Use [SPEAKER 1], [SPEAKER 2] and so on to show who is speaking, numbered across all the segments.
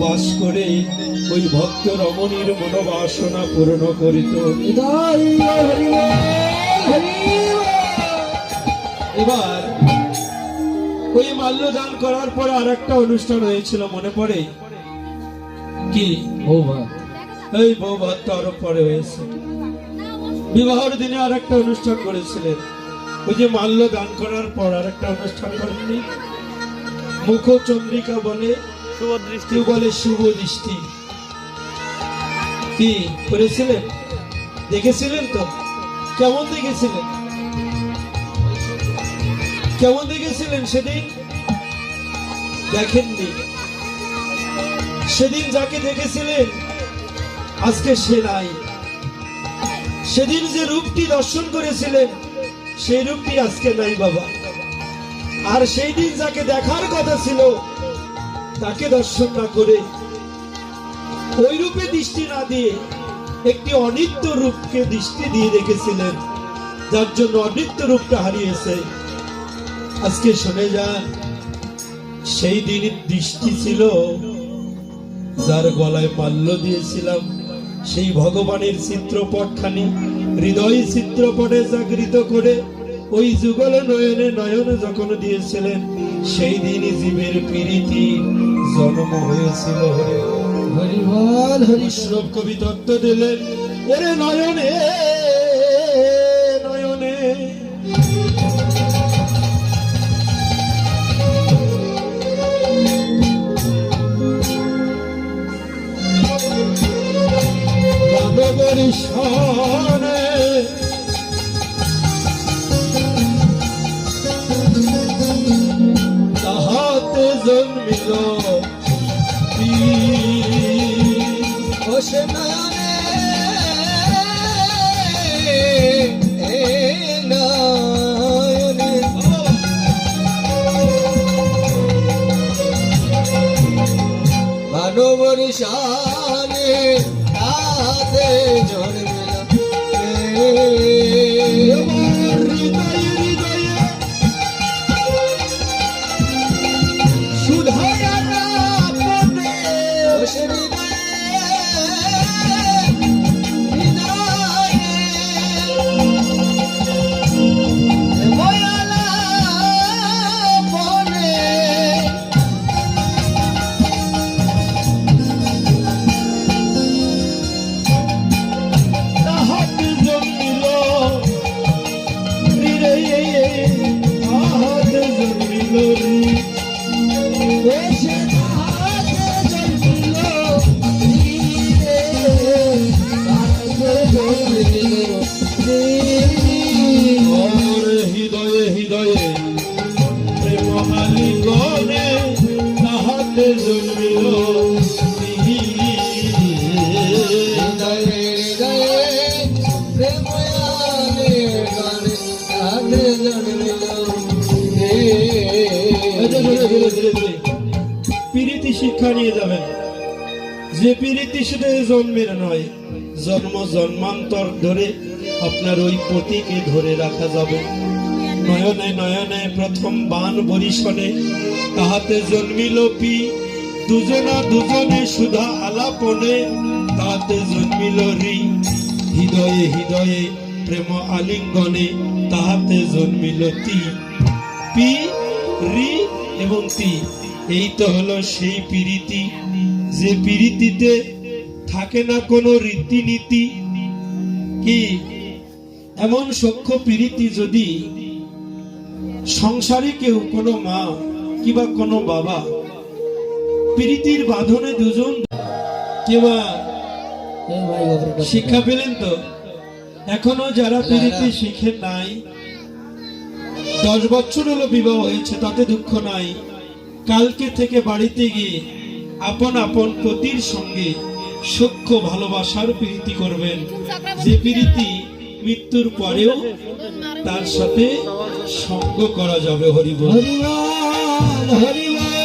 [SPEAKER 1] বাস করে ওই ভক্ত রমণীর মনোবাসনা পূর্ণ করিত। এবার ওই মাল্যদান করার পর আর একটা অনুষ্ঠান হয়েছিল মনে পড়ে? কি? এই বউ ভাত আরও পরে হয়েছে। বিবাহের দিনে আর একটা অনুষ্ঠান করেছিলেন। ওই যে মাল্য দান করার পর আর একটা অনুষ্ঠান করেননি? মুখ চন্দ্রিকা বলে দেখেছিলেন তো? কেমন দেখেছিলেন? কেমন দেখেছিলেন সেদিন? দেখেননি। সেদিন যাকে দেখেছিলেন, আজকে সে নাই। সেদিন যে রূপটি দর্শন করেছিলেন, সেই রূপটি আজকে নাই বাবা। আর সেই দিন যাকে দেখার কথা ছিল তাকে দর্শন না করে ওই রূপে দৃষ্টি না দিয়ে একটি অনিত্য রূপকে দৃষ্টি দিয়ে রেখেছিলেন যার জন্য অনিত্য রূপটা হারিয়েছে। আজকে শুনে যান, সেই দিন দৃষ্টি ছিল যার গলায় মাল্য দিয়েছিলাম। সেই ভগবানের চিত্রপটখানি, হৃদয় চিত্রপটে জাগৃত করে ওই যুগল নয়নে নয়ন যখন দিয়েছিলেন, সেই দিন জীবের প্রীতি জন্ম হয়েছিল। হরে
[SPEAKER 2] হরি বল হরি
[SPEAKER 1] শ্রব কবি তত্ত্ব দিলেন। ওরে নয়নে
[SPEAKER 2] ও না মানবর শানে তাতে জন্মিল
[SPEAKER 1] পিরিতি শিক্ষা নিয়ে যাবেন। যে পিরিতি শুধু জন্মের নয়, জন্ম জন্মান্তর ধরে আপনার ওই পতিকে ধরে রাখা যাবে। নয়নে নয়নে প্রথম বান বরিশনে তাহাতে জন্মিল পি, দুজনা দুজনে সুধা আলাপনে তাহাতে জন্মিল রি। হৃদয়ে হৃদয়ে প্রেম আলিঙ্গনে তাহাতে জন্মিল তি। পি, রি এবং তি। এই তো হলো সেই পিরিতি। যে পিরিতিতে থাকে না কোনো রীতিনীতি, কি? এমন সখ্য পিরিতি যদি সংসারে কেউ কোনো মা কিবা কোনো বাবা প্রীতির বাঁধনে দুজন কিবা শিক্ষা পেলেন তো? এখনও যারা প্রীতি শিখে নাই দশ বছর হলো বিবাহ হয়েছে তাতে দুঃখ নাই। কালকে থেকে বাড়িতে গিয়ে আপন আপন পতির সঙ্গে সূক্ষ্ম ভালোবাসার প্রীতি করবেন। যে প্রীতি মৃত্যুর পরেও তার সাথে সঙ্গ করা যাবে হরিবল হরিবল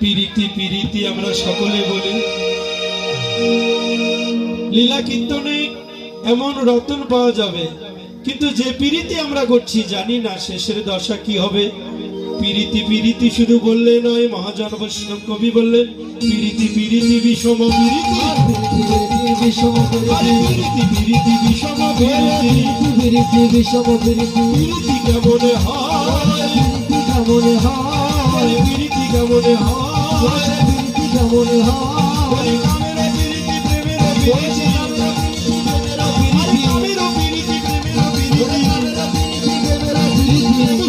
[SPEAKER 1] পিরিতি পিরিতি আমরা সকলে বলি। লীলা কীর্তনে এমন রতন পাওয়া যাবে, কিন্তু যে পিরিতি আমরা করছি জানি না শেষের দশা কি হবে। পিরিতি পিরিতি শুধু বললে নয়, মহাজন বৈষ্ণব কবি বললেন, পিরিতি পিরিতি বিষম পিরিতি।
[SPEAKER 2] বিষম
[SPEAKER 1] পিরিতি পিরিতি বিষম পিরিতি।
[SPEAKER 2] বিষম বিরিতি
[SPEAKER 1] পিরিতি কেমন হয়?
[SPEAKER 2] কেমন হয়
[SPEAKER 1] পিরিতি কেমন হয়?
[SPEAKER 2] কেমন হয়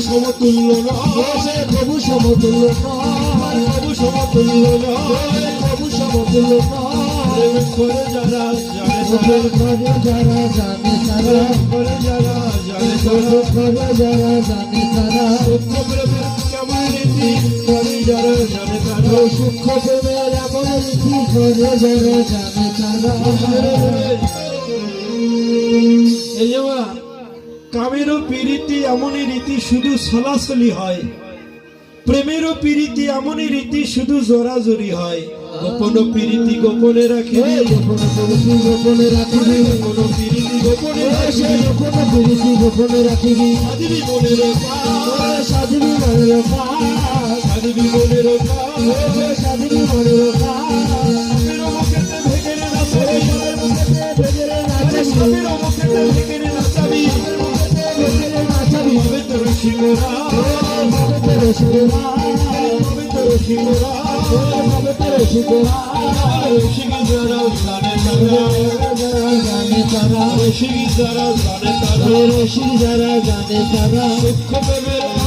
[SPEAKER 1] সমতুল্য নয়
[SPEAKER 2] প্রভু সমতুল্য নয়
[SPEAKER 1] প্রভু সমতুল্য নয়
[SPEAKER 2] প্রভু সমতুল্য নয়
[SPEAKER 1] করে যারা জানে
[SPEAKER 2] করে যারা জানে তারা
[SPEAKER 1] করে যারা জানে
[SPEAKER 2] করে যারা জানে তারা
[SPEAKER 1] যারা জানে তারা
[SPEAKER 2] তারা
[SPEAKER 1] এই কামেরও পিরিতি এমনই রীতি শুধু সলাসলি হয়। প্রেমেরও পিরিতি এমনই রীতি শুধু জোরাজোরি হয়। গোপন পিরিতি গোপনে রাখে
[SPEAKER 2] গোপন রাখিবি
[SPEAKER 1] গোপন পিরিতি গোপনে
[SPEAKER 2] সে গোপন রাখিবি
[SPEAKER 1] সাধবি মনের
[SPEAKER 2] সাধবি মনের কাজ
[SPEAKER 1] রসিক যারা জানে তারা
[SPEAKER 2] জানে
[SPEAKER 1] যারা জানে তারা
[SPEAKER 2] রশি যারা জানে তারা
[SPEAKER 1] সূক্ষ্ম প্রেমের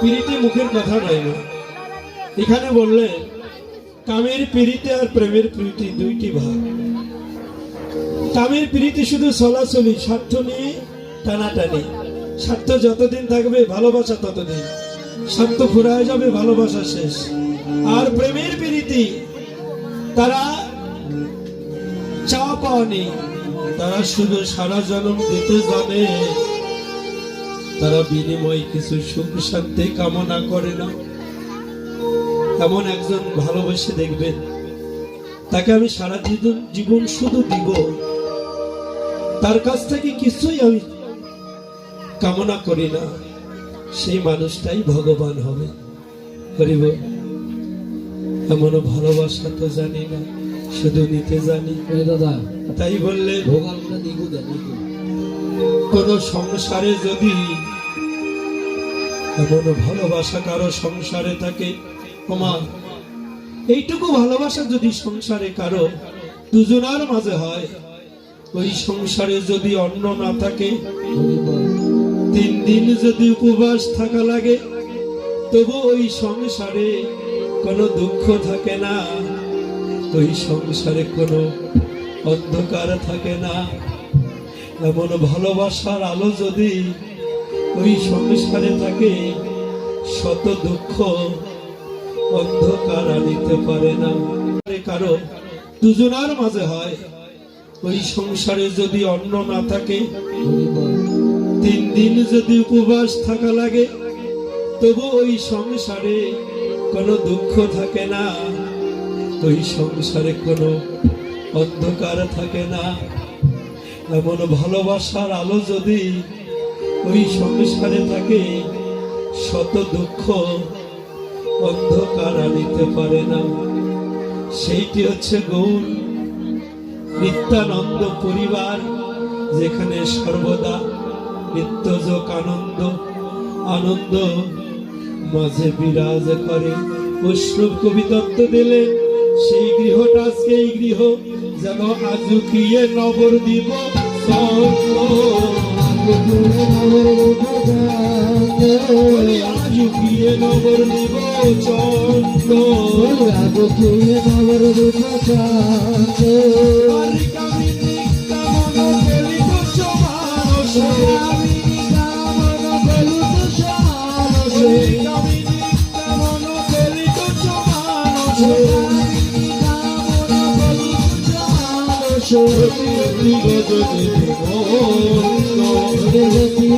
[SPEAKER 1] পিরিতি মুখের কথা নয় না এখানে বললে কামের পিরিতি আর প্রেমের প্রীতি দুইটি ভাগ। কামের প্রীতি শুধু চলাচলি স্বার্থ নিয়ে টানাটানি। স্বার্থ যতদিন থাকবে, ভালোবাসা ততদিন। স্বার্থ ফুরায় যাবে, ভালোবাসা শেষ। আর প্রেমের প্রীতি, তারা চা পাওনি তারা শুধু সারা জন্ম দিতে জানে। তারা বিনিময় কিছু সুখ শান্তি কামনা করে না। এমন একজন ভালোবেসে দেখবেন। তাকে আমি সারা জীবন জীবন শুধু দিব। তার কাছ থেকে কিছুই আমি কামনা করি না। সেই মানুষটাই ভগবান হবে। হরিব এমন ভালোবাসা তো জানি না শুধু নিতে জানি।
[SPEAKER 2] দাদা
[SPEAKER 1] তাই বললে কোন সংসারে যদি এমন ভালোবাসা কারও সংসারে থাকে ওমা এইটুকু ভালোবাসা যদি সংসারে কারও দুজনার মাঝে হয় ওই সংসারে যদি অন্ন না থাকে তিন দিন যদি উপবাস থাকা লাগে তবু ওই সংসারে কোনো দুঃখ থাকে না ওই সংসারে কোনো অন্ধকার থাকে না। এমন ভালোবাসার আলো যদি ওই সংসারে থাকে শত দুঃখ অন্ধকার আনিতে পারে না। কারও দুজনার মাঝে হয়। ওই সংসারে যদি অন্ন না থাকে তিন দিন যদি উপবাস থাকা লাগে তবু ওই সংসারে কোনো দুঃখ থাকে না ওই সংসারে কোনো অন্ধকার থাকে না। এমন ভালোবাসার আলো যদি ওই সংসারে থাকে শত দুঃখ অন্ধকার আনিতে পারে না। সেইটি হচ্ছে গৌর নিত্যানন্দ পরিবার, যেখানে সর্বদা নিত্যযোগ আনন্দ আনন্দ মাঝে বিরাজ করে। বৈষ্ণব কবি তত্ত্ব দিলে সেই গৃহটা আজকে এই গৃহ, যেন আজুকিয়ে নবর দিব আজুকিয়ে নবর দিব চন্দ্র আরে কামিনী কামনা করি। তুচ্ছ মানুষ রে কামিনী কামনা করি তুচ্ছ মানুষ অতি অতি গজনী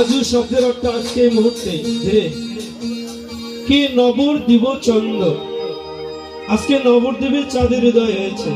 [SPEAKER 1] আজু শব্দের অর্থ আজকে এই মুহূর্তে কে কি নবর দিব চন্দ্র। আজকে নবর দেবের চাঁদের হৃদয় হয়েছে।